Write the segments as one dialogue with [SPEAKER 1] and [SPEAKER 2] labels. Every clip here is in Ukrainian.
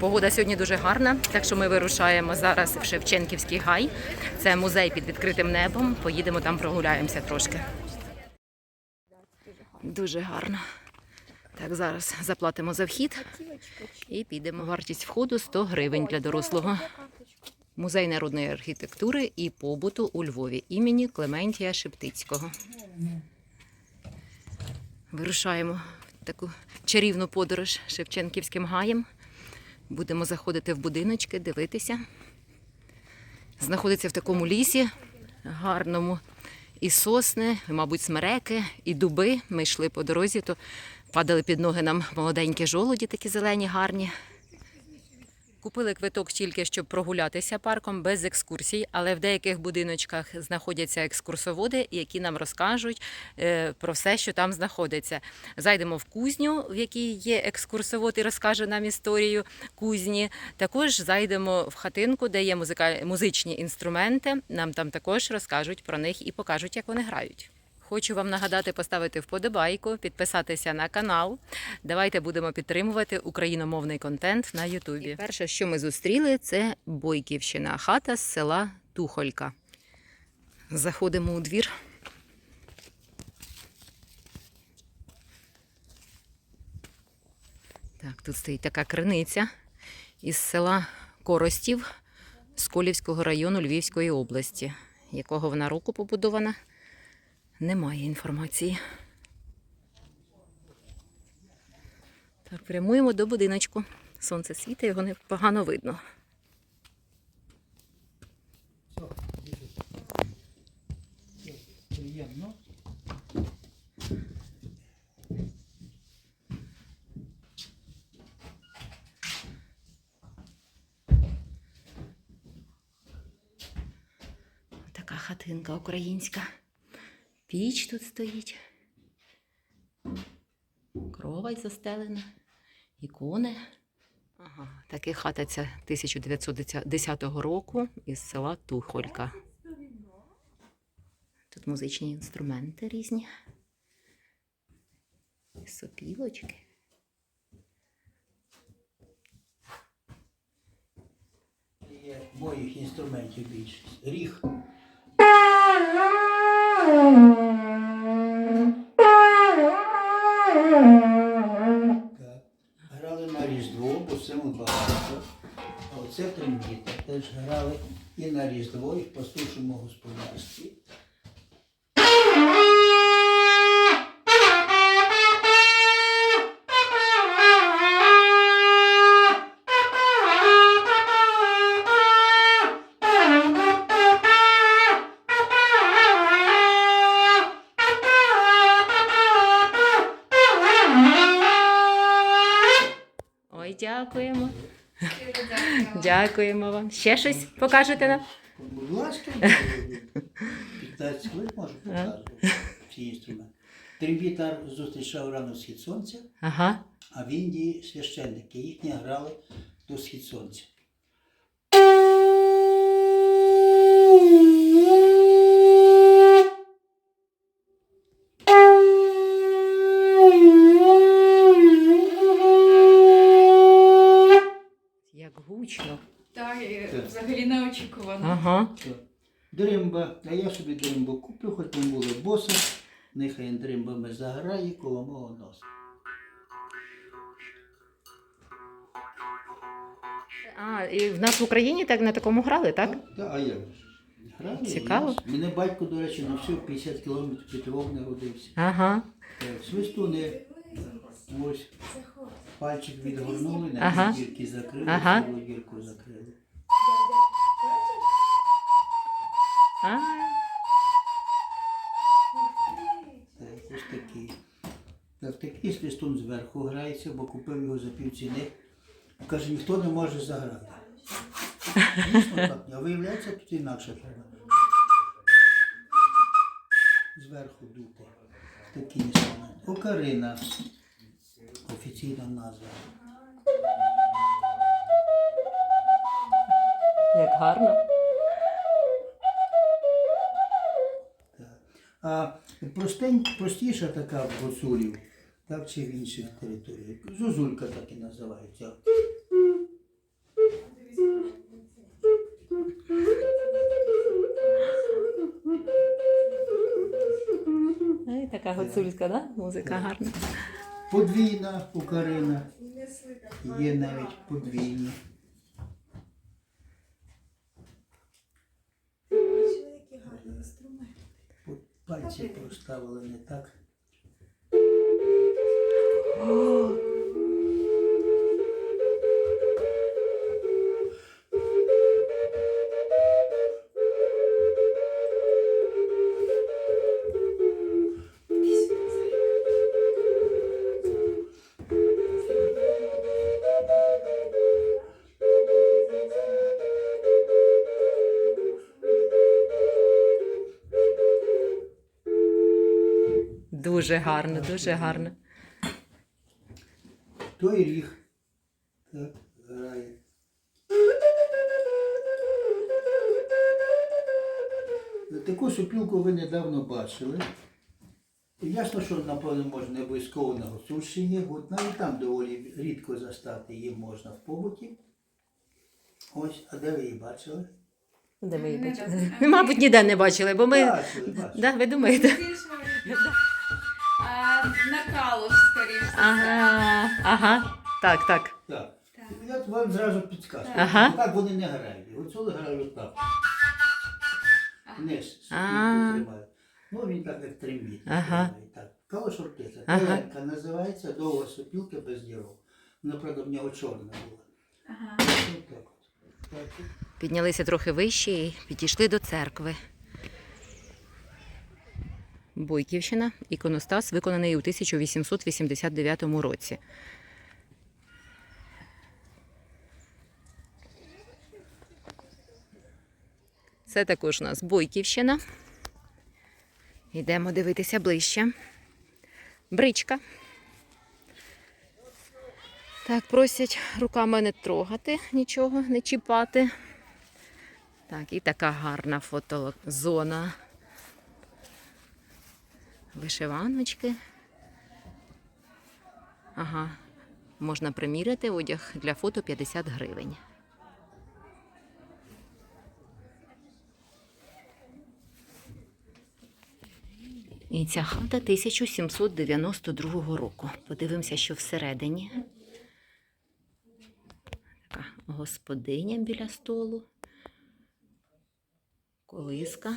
[SPEAKER 1] Погода сьогодні дуже гарна, так що ми вирушаємо зараз в Шевченківський гай. Це музей під відкритим небом. Поїдемо там прогуляємося трошки. Дуже гарно. Так, зараз заплатимо за вхід і підемо. Вартість входу 100 гривень для дорослого. Музей народної архітектури і побуту у Львові імені Клементія Шептицького. Вирушаємо в таку чарівну подорож Шевченківським гаєм. Будемо заходити в будиночки, дивитися. Знаходиться в такому лісі гарному. І сосни, і, мабуть, смереки, і дуби. Ми йшли по дорозі, то падали під ноги нам молоденькі жолуді, такі зелені, гарні. Купили квиток тільки, щоб прогулятися парком без екскурсій, але в деяких будиночках знаходяться екскурсоводи, які нам розкажуть е, про все, що там знаходиться. Зайдемо в кузню, в якій є екскурсовод і розкаже нам історію кузні. Також зайдемо в хатинку, де є музичні інструменти. Нам там також розкажуть про них і покажуть, як вони грають. Хочу вам нагадати поставити вподобайку, підписатися на канал. Давайте будемо підтримувати україномовний контент на Ютубі. Перше, що ми зустріли, це Бойківщина, хата з села Тухолька. Заходимо у двір. Так, тут стоїть така криниця із села Коростів Сколівського району Львівської області. Якого вона року побудована? Немає інформації. Так, прямуємо до будиночку. Сонце світить, його не погано видно. Така хатинка українська. Піч тут стоїть. Кровать застелена. Ікони. Ага, таки хата ця 1910 року із села Тухолька. Тут музичні інструменти різні. Сопілочки.
[SPEAKER 2] Є моїх інструментів більшість. Ріг. Грали на Різдво, бо це ми багато. А оце трембіта. Теж грали і на Різдво, і в пастушому господарстві.
[SPEAKER 1] Дякуємо вам. Ще щось покажете нам?
[SPEAKER 2] Будь ласка, 15 хвилин можу показувати ці інструменти. Трибітар зустрічав рано схід сонця.
[SPEAKER 1] Ага.
[SPEAKER 2] А в Індії священники їхні грали до схід сонця. Дримба, а я собі дримбу куплю, хоч ми були боси, нехай дримбами заграє коло мого носа.
[SPEAKER 1] А, і в нас в Україні так на такому грали, так?
[SPEAKER 2] Та, а як же? Грали,
[SPEAKER 1] Цікаво.
[SPEAKER 2] і Мене батько, до речі, навчив 50 кілометрів під Львов не родився.
[SPEAKER 1] Ага.
[SPEAKER 2] Свистуни, ось, пальчик відгорнули, на
[SPEAKER 1] Ага.
[SPEAKER 2] дірки закрили,
[SPEAKER 1] Ага.
[SPEAKER 2] дірку закрили.
[SPEAKER 1] А,
[SPEAKER 2] Так, ось такий. Так, такий свистун зверху грається, бо купив його за півціни. Каже, ніхто не може заграти. Дійсно так. А виявляється, тут інакше треба. Зверху дути. Такі інструменти. Окарина. Офіційна назва.
[SPEAKER 1] як гарно.
[SPEAKER 2] А простень, простіша така в гуцулів, так чи в інших територіях. Зозулька так і називається.
[SPEAKER 1] Така гуцульська, да? Музика гарна.
[SPEAKER 2] Подвійна, укарина. Є навіть подвійні. Пальці поставили не так.
[SPEAKER 1] Дуже гарно, дуже гарно.
[SPEAKER 2] Той ріг так грає. Таку сопілку ви недавно бачили. Ясно, що, напевно, можна не обов'язково на Гуцульщині, от навіть там доволі рідко застати її можна в побуті. Ось, а де ви її бачили?
[SPEAKER 1] Де ми її бачили? Ми, мабуть, ніде не бачили, бо ми.
[SPEAKER 2] Бачили, бачили.
[SPEAKER 1] Да, ви думаєте?
[SPEAKER 3] На калуш, скоріше.
[SPEAKER 1] Ага, ага. Так, так.
[SPEAKER 2] Так. Я вам зразу підскажу.
[SPEAKER 1] Ага.
[SPEAKER 2] Так вони не грають. Гуцули грають так. Вниз, спинку
[SPEAKER 1] А.
[SPEAKER 2] тримають. Ну, він так як трембіт.
[SPEAKER 1] Ага.
[SPEAKER 2] Так. Калош оркестр.
[SPEAKER 1] Ага.
[SPEAKER 2] Називається, довга сопілка без дірок. Вона, правда, в нього чорна була.
[SPEAKER 3] Ага.
[SPEAKER 2] Ось так от. Так.
[SPEAKER 1] Піднялися трохи вище і підійшли до церкви. Бойківщина, іконостас, виконаний у 1889 році. Це також у нас Бойківщина. Йдемо дивитися ближче. Бричка. Так, просять руками не трогати нічого, не чіпати. Так, і така гарна фотозона. Вишиваночки. Ага. Можна приміряти одяг для фото 50 гривень. І ця хата 1792 року. Подивимося, що всередині. Така господиня біля столу. Колиска.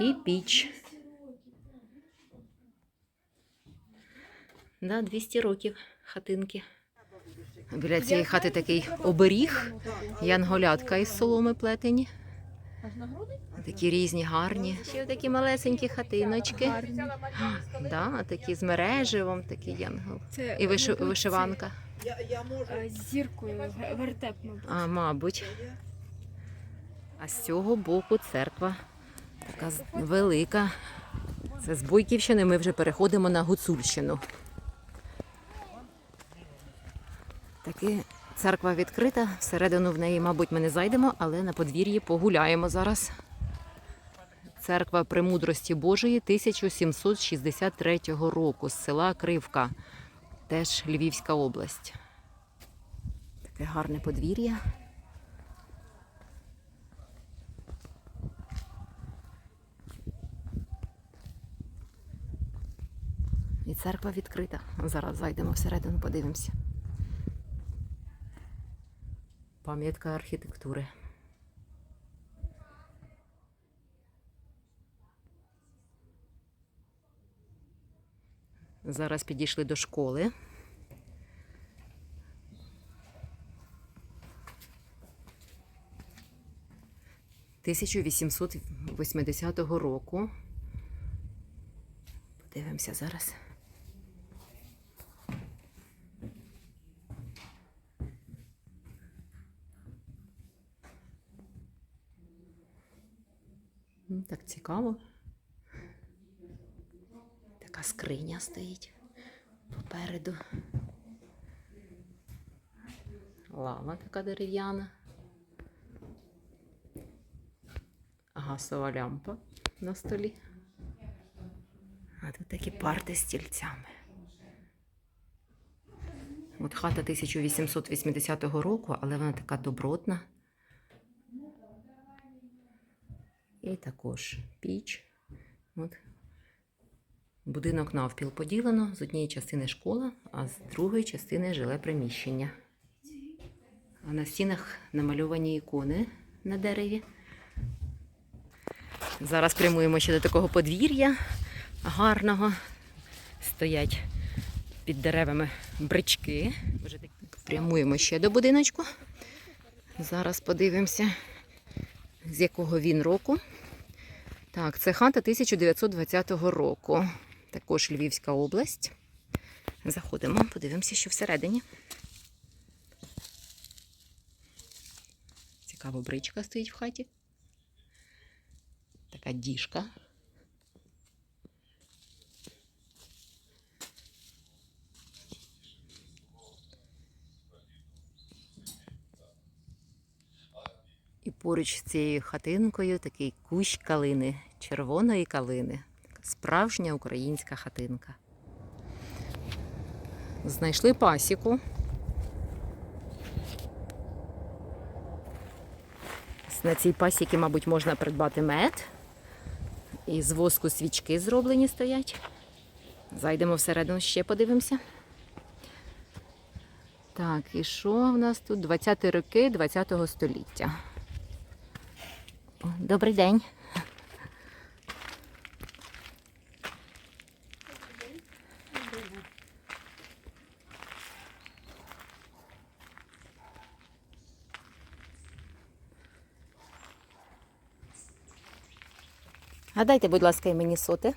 [SPEAKER 1] І піч. Да, 200 років хатинки. Біля цієї хати такий оберіг, янголятка із соломи плетені. Такі різні гарні. Ще такі малесенькі хатиночки. Да, такі з мереживом, такий янгол. І виши- вишиванка.
[SPEAKER 4] з зіркою вертеп, мабуть.
[SPEAKER 1] А, мабуть. А з цього боку церква така велика. Це з Бойківщини ми вже переходимо на Гуцульщину. Таки церква відкрита, всередину в неї, мабуть, ми не зайдемо, але на подвір'ї погуляємо зараз. Церква Премудрості Божої 1763 року з села Кривка, теж Львівська область. Таке гарне подвір'я. І церква відкрита. Зараз зайдемо всередину, подивимося. Пам'ятка архітектури. Зараз підійшли до школи. – 1880 року. Подивимося зараз. Так цікаво. Така скриня стоїть попереду. Лава така дерев'яна. Газова лямпа на столі. А тут такі парти з стільцями. От хата 1880 року, але вона така добротна. І також піч. От Будинок навпіл поділено. З однієї частини школа, а з другої частини жиле приміщення. А на стінах намальовані ікони на дереві. Зараз прямуємо ще до такого подвір'я гарного. Стоять під деревами брички. Прямуємо ще до будиночку. Зараз подивимося, з якого він року. Так, це хата 1920 року. Також Львівська область. Заходимо, подивимося, що всередині. Цікава бричка стоїть в хаті. Така діжка. І поруч з цією хатинкою такий кущ калини, червоної калини. Справжня українська хатинка. Знайшли пасіку. На цій пасіці, мабуть, можна придбати мед. І з воску свічки зроблені стоять. Зайдемо всередину ще подивимося. Так, і що в нас тут? 20-ті роки 20-го століття. Добрий день. А дайте, будь ласка, і мені соти.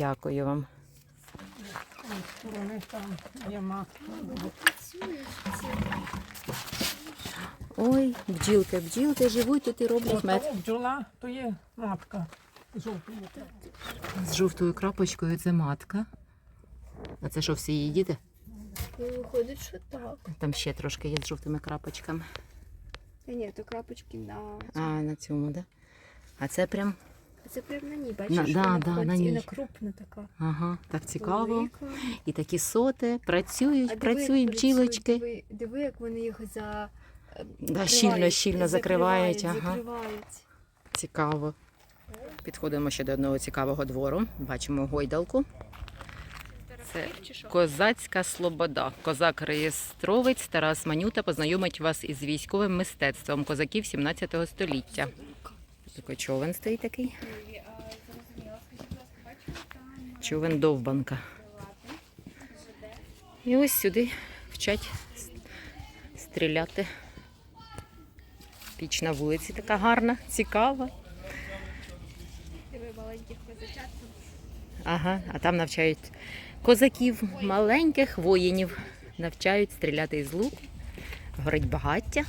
[SPEAKER 1] Дякую вам. Ой, бджілки, бджілки живуть тут і роблять мед.
[SPEAKER 5] Бджола, то є матка.
[SPEAKER 1] З жовтою крапочкою це матка. А це що, всі її діти?
[SPEAKER 4] Ну, виходить, що так.
[SPEAKER 1] Там ще трошки є з жовтими крапочками.
[SPEAKER 4] Та ні, то крапочки на.
[SPEAKER 1] А, на цьому, да? А це прям.
[SPEAKER 4] Це прям на ній, бачиш,
[SPEAKER 1] На- да,
[SPEAKER 4] вона
[SPEAKER 1] да, на ній.
[SPEAKER 4] вона крупна така.
[SPEAKER 1] Ага, так цікаво.
[SPEAKER 4] велика.
[SPEAKER 1] І такі соти працюють,
[SPEAKER 4] А
[SPEAKER 1] працюють бджілочки.
[SPEAKER 4] Диви, диви, як вони їх за... е,
[SPEAKER 1] Да, щільно,
[SPEAKER 4] закривають,
[SPEAKER 1] щільно закривають. Ага.
[SPEAKER 4] закривають.
[SPEAKER 1] Цікаво. Підходимо ще до одного цікавого двору. Бачимо гойдалку. Це козацька слобода. Козак реєстровець Тарас Манюта познайомить вас із військовим мистецтвом козаків 17 століття. Такий човен стоїть такий. Човен довбанка. І ось сюди вчать стріляти. Піч на вулиці така гарна, цікава. Ага, а там навчають козаків, маленьких воїнів. Навчають стріляти із луку. Горить багаття.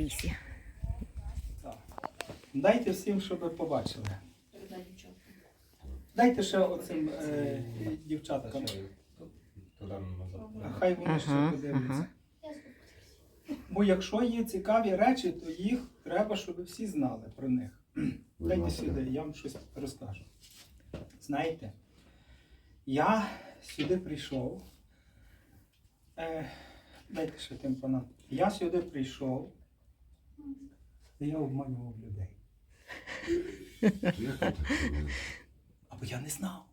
[SPEAKER 1] Лісі.
[SPEAKER 6] Дайте всім, щоб ви побачили. Дайте ще оцим е, дівчаткам. Хай вони ще подивляться. Бо якщо є цікаві речі, то їх треба, щоб всі знали про них. Дайте сюди, я вам щось розкажу. Знаєте, я сюди прийшов. Е, дайте ще тим панам. Я сюди прийшов, я обманював людей. Або я не знав.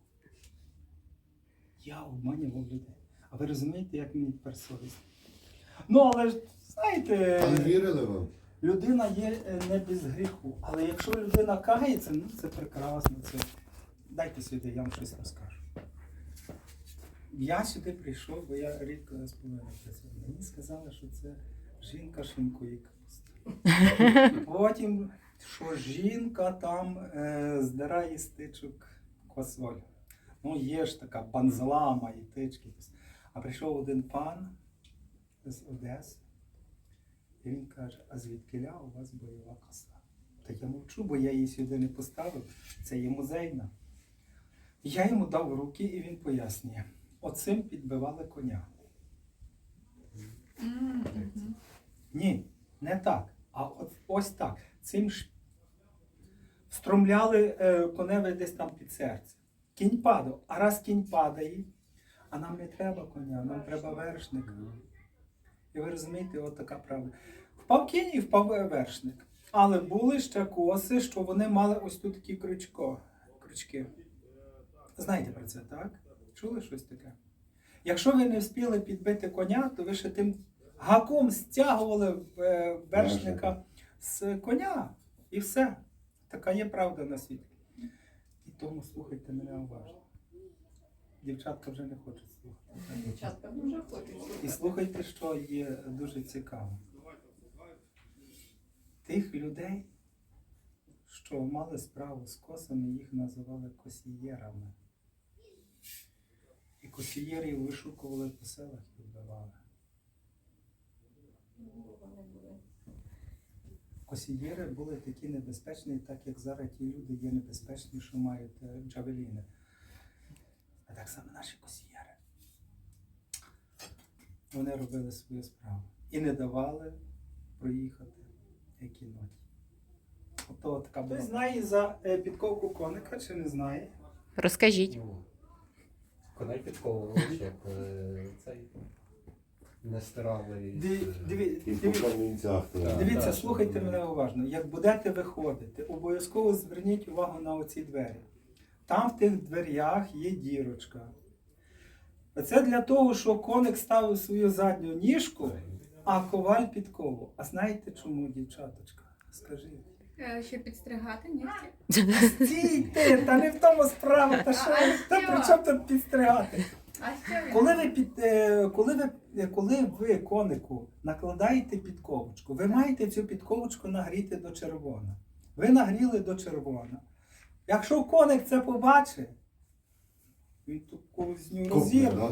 [SPEAKER 6] Я обманював людей. А ви розумієте, як мені тепер совість? Ну, але ж, знаєте,
[SPEAKER 7] вірили вам?
[SPEAKER 6] людина є е, не без гріху. Але якщо людина кається, ну це прекрасно. Це... Дайте сюди, я вам щось розкажу. Я сюди прийшов, бо я рік з половиною працював. Мені сказали, що це жінка шинкує капусту. Потім, що жінка там е, здирає з тичок квасоль. Ну, є ж така банзлама і тички. А прийшов один пан з Одеси, і він каже, а звідкиля у вас бойова коса? Та я мовчу, бо я її сюди не поставив. Це є музейна. Я йому дав руки, і він пояснює: оцим підбивали коня. Ні, не так. А от ось так. Цим ж стромляли е, коневе десь там під серце. Кінь падав. А раз кінь падає, а нам не треба коня, нам треба вершника. І ви розумієте, от така правда. Впав кінь і впав е, вершник. Але були ще коси, що вони мали ось тут такі крючко, крючки. Знаєте про це, так? Чули щось таке? Якщо ви не встигли підбити коня, то ви ще тим гаком стягували е, вершника з коня. І все. Така є правда на світі. І тому слухайте мене уважно. Дівчатка вже не хочуть слухати.
[SPEAKER 3] Дівчатка дуже хочуть.
[SPEAKER 6] І слухайте, що є дуже цікаво. Тих людей, що мали справу з косами, їх називали косієрами. І косієрів вишукували по селах і вбивали. Косієри були такі небезпечні, так як зараз ті люди є небезпечні, що мають е, джавеліни. А так само наші косієри. Вони робили свою справу і не давали проїхати які ноті. Ото така була. Хтось знає за е, підковку коника чи не знає?
[SPEAKER 1] Розкажіть.
[SPEAKER 8] Коней підковували, щоб е, цей не стирали. Е,
[SPEAKER 6] диві-
[SPEAKER 7] І
[SPEAKER 6] диві-
[SPEAKER 7] камінцях.
[SPEAKER 8] Так.
[SPEAKER 6] Дивіться, слухайте мене уважно. Як будете виходити, обов'язково зверніть увагу на оці двері. Там в тих дверях є дірочка. Це для того, що коник ставив свою задню ніжку, а коваль підкову. А знаєте чому, дівчаточка? Скажіть.
[SPEAKER 3] Е, Щоб підстригати нігті.
[SPEAKER 6] Стійте, та не в тому справа, та що, та при чому тут підстригати? Коли ви під е, коли ви е, коли ви конику накладаєте підковочку, ви маєте цю підковочку нагріти до червона. Ви нагріли до червона. Якщо коник це побачить, він ту козню розірве.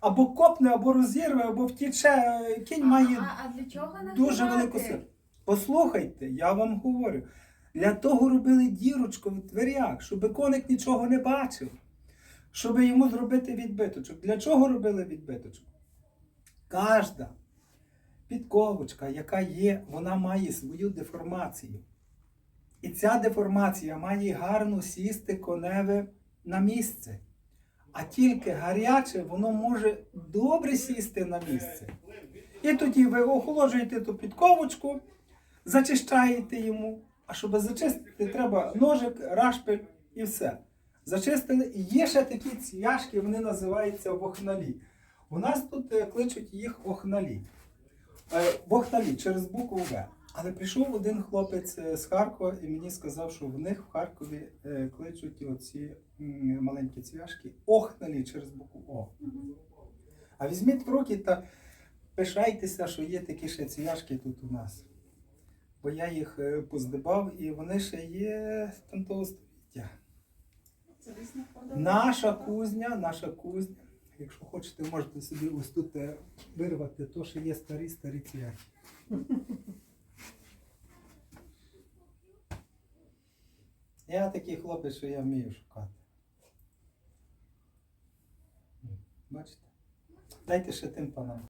[SPEAKER 6] Або копне, або розірве, або втіче. Кінь має
[SPEAKER 3] А, а для чого
[SPEAKER 6] дуже велику силу. Послухайте, я вам говорю. Для того робили дірочку в дверях, щоб коник нічого не бачив, щоб йому зробити відбиточок. Для чого робили відбиточок? Кожна підковочка, яка є, вона має свою деформацію. І ця деформація має гарно сісти коневе на місце. А тільки гаряче воно може добре сісти на місце. І тоді ви охолоджуєте ту підковочку, зачищаєте йому. А щоб зачистити, треба ножик, рашпиль і все. Зачистили. І є ще такі цвяшки, вони називаються вохналі. У нас тут е, кличуть їх охналі. Е, Вохналі через букву В. Але прийшов один хлопець е, з Харкова і мені сказав, що в них в Харкові кличуть оці маленькі цвяшки охналі через букву О. А візьміть в руки та пишайтеся, що є такі ще цвяшки тут у нас. Бо я їх поздибав і вони ще є з того століття.
[SPEAKER 3] Це десь на подобі.
[SPEAKER 6] Наша кузня, наша кузня. Якщо хочете, можете собі ось тут е, вирвати, то що є старі старі цвяхи. Я такий хлопець, що я вмію шукати. Бачите? Дайте ще тим панам.